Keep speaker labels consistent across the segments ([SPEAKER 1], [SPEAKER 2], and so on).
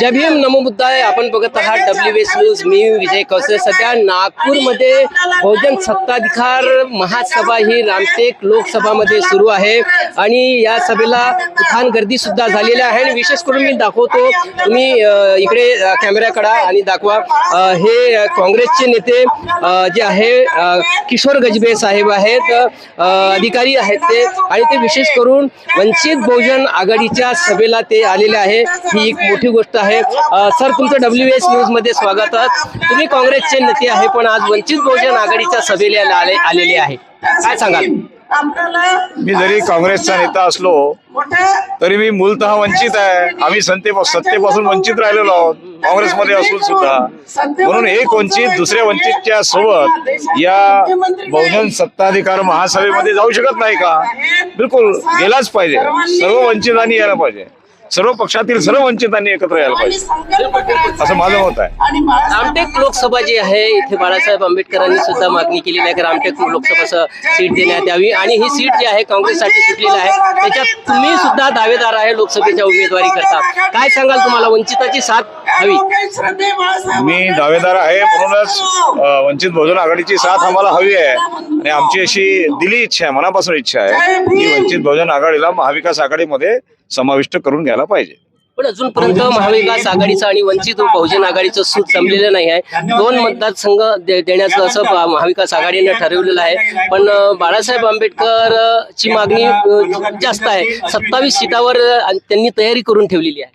[SPEAKER 1] जय भीम नमो बुद्धाय. आपण बघत आहात डब्ल्यू एस न्यूज मी विजय कौसे सध्या नागपूरमध्ये बहुजन सत्ताधिकार महासभा ही रामटेक लोकसभामध्ये सुरू आहे. आणि या सभेला तुफान गर्दी सुद्धा झालेली आहे. आणि विशेष करून मी दाखवतो तुम्ही इकडे अ, कॅमेऱ्याकडे आणि दाखवा. हे काँग्रेसचे नेते जे आहे किशोर गजबे साहेब आहेत अधिकारी आहेत ते. आणि ते विशेष करून वंचित बहुजन आघाडीच्या सभेला ते आलेले आहे. ही एक मोठी गोष्ट आहे. अ, सर तुमचं डब्ल्यू एस न्यूजमध्ये स्वागत आहे. तुम्ही काँग्रेसचे नेते आहे पण आज वंचित बहुजन आघाडीच्या सभेला आले आलेले आहे. काय सांगाल?
[SPEAKER 2] मी जरी काँग्रेसचा नेता असलो तरी मी मूलतः वंचित आहे. आम्ही संते सत्तेपासून वंचित राहिलेलो आहोत. काँग्रेसमध्ये असून सुद्धा. म्हणून एक वंचित दुसऱ्या वंचितच्या सोबत या बहुजन सत्ताधिकार महासभेमध्ये जाऊ शकत नाही का? बिलकुल गेलाच पाहिजे. सर्व वंचितांनी यायला पाहिजे. सर्व पक्षातील सर्व वंचितांनी एकत्र यायला पाहिजे. असं माझं मत आहे.
[SPEAKER 1] रामटेक लोकसभा जी आहे इथे बाळासाहेब आंबेडकरांनी सुद्धा मागणी केलेली आहे की रामटेक लोकसभा सीट देण्यात यावी. आणि ही सीट जी आहे काँग्रेससाठी सुटलेली आहे त्याच्यात तुम्ही सुद्धा दावेदार आहे लोकसभेच्या उमेदवारी करता काय सांगाल तुम्हाला? वंचिताची साथ हवी
[SPEAKER 2] मी दावेदार आहे म्हणूनच वंचित बहुजन आघाडीची साथ आम्हाला हवी आहे. आणि आमची अशी दिली इच्छा आहे मनापासून इच्छा आहे की वंचित बहुजन आघाडीला महाविकास आघाडीमध्ये समाविष्ट करून घ्यायला पाहिजे.
[SPEAKER 1] पण अजूनपर्यंत महाविकास आघाडीचं आणि वंचित बहुजन आघाडीचं सूत जमलेलं नाही आहे. दोन मतदारसंघ दे- देण्याचं असं महाविकास आघाडीने ठरवलेलं आहे. पण बाळासाहेब आंबेडकर ची मागणी जास्त आहे. सत्तावीस सीटावर त्यांनी तयारी करून ठेवलेली आहे.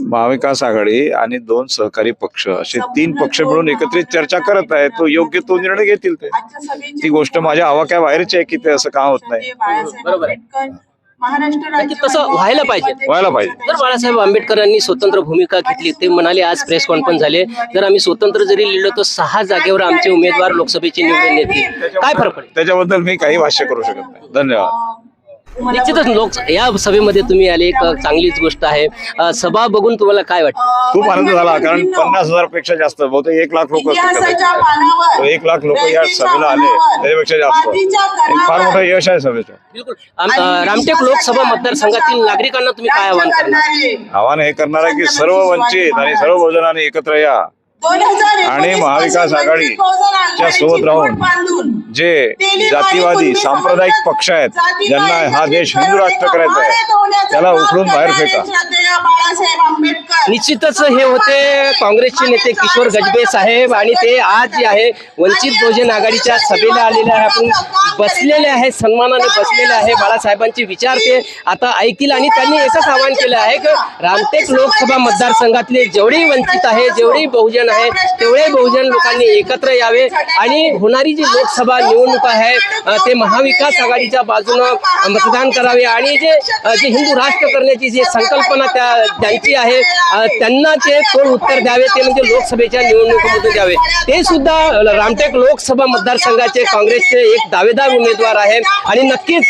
[SPEAKER 2] महाविकास आघाडी आणि दोन सहकारी पक्ष असे तीन पक्ष मिळून एकत्रित चर्चा करत आहेत. तो योग्य तो निर्णय घेतील ते. ती गोष्ट माझ्या आवाक्या बाहेरची आहे की ते असं का होत नाही.
[SPEAKER 1] बरोबर आहे.
[SPEAKER 3] महाराष्ट्र
[SPEAKER 1] तसं व्हायला पाहिजे.
[SPEAKER 2] व्हायला पाहिजे.
[SPEAKER 1] जर बाळासाहेब आंबेडकरांनी स्वतंत्र भूमिका घेतली ते म्हणाले आज प्रेस कॉन्फरन्स झाले. जर आम्ही स्वतंत्र जरी लिहिलो तर सहा जागेवर आमचे उमेदवार लोकसभेचे निवडून येतील. काय फरक पडेल?
[SPEAKER 2] त्याच्याबद्दल मी काही भाष्य करू शकत नाही. धन्यवाद.
[SPEAKER 1] निश्चितच लोक या सभेमध्ये तुम्ही आले एक चांगलीच गोष्ट आहे. सभा बघून तुम्हाला काय वाटतं?
[SPEAKER 2] खूप आनंद झाला कारण पन्नास हजारपेक्षा जास्त बहुतेक एक लाख लोक एक लाख लोक या सभेला आले त्याच्यापेक्षा जास्त. फार मोठं यश आहे सभेचं.
[SPEAKER 1] बिलकुल. आम- अ, रामटेक लोकसभा मतदारसंघातील नागरिकांना तुम्ही काय आवाहन करणार?
[SPEAKER 2] आव्हान हे करणार आहे की सर्व वंचित आणि सर्व बहुजनांनी एकत्र या. आणि महाविकास आघाडीच्या सोबत राहून जे जातीवादी सांप्रदायिक पक्ष आहेत ज्यांना हा देश हिंदू राष्ट्र करायचा आहे त्याला उखडून बाहेर फेका.
[SPEAKER 1] निश्चितच हे होते काँग्रेसचे नेते किशोर गजबे साहेब आणि ते आज जे आहे वंचित बहुजन आघाडीच्या सभेला आलेले आहे. आपण बसलेले आहे सन्मानाने बसलेले आहे. बाळासाहेबांचे विचार ते आता ऐकतील आणि त्यांनी एकच आवाहन केलं आहे की रामटेक लोकसभा मतदारसंघातले जेवढे वंचित आहे जेवढे बहुजन आहे तेवढे बहुजन लोकांनी एकत्र यावे आणि होणारी जी लोकसभा निवडणूक आहे ते महाविकास आघाडीच्या बाजूनं मतदान करावे आणि जे जे हिंदू राष्ट्र करण्याची जी संकल्पना त्या त्यांची आहे त्यांना ते तोड उत्तर द्यावे ते म्हणजे लोकसभेच्या निवडणुकीमध्ये द्यावे. ते सुद्धा रामटेक लोकसभा मतदारसंघाचे काँग्रेसचे एक दावेदार उमेदवार आहेत आणि नक्कीच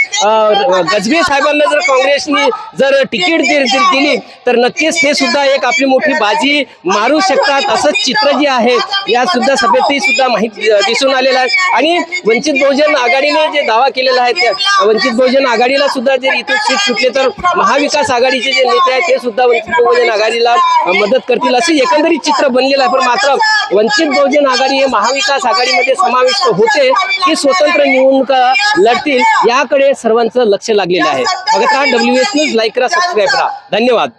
[SPEAKER 1] गजबे साहेबांना जर काँग्रेसनी जर तिकीट दिली तर नक्कीच ते सुद्धा एक आपली मोठी बाजी मारू शकतात. असं चित्र जे आहे या सुद्धा सभेत सुद्धा माहिती दिसून आलेलं आहे. आणि वंचित बहुजन आघाडीने जे दावा केलेला आहे त्या वंचित बहुजन आघाडीला सुद्धा जर इथून सीट सुटले तर महाविकास आघाडीचे जे नेते आहेत ते सुद्धा वंचित बहुजन आघाडीला अ, मदत करतील असं एकंदरीत चित्र बनलेलं आहे. पण मात्र वंचित बहुजन आघाडी हे महाविकास आघाडीमध्ये समाविष्ट होते. की स्वतंत्र निवडणुका लढतील याकडे सर्वांचं लक्ष लागलेलं आहे. बघत राहा डब्ल्यू एस न्यूज लाईक करा सबस्क्राईब करा. धन्यवाद.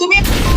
[SPEAKER 3] तुम्ही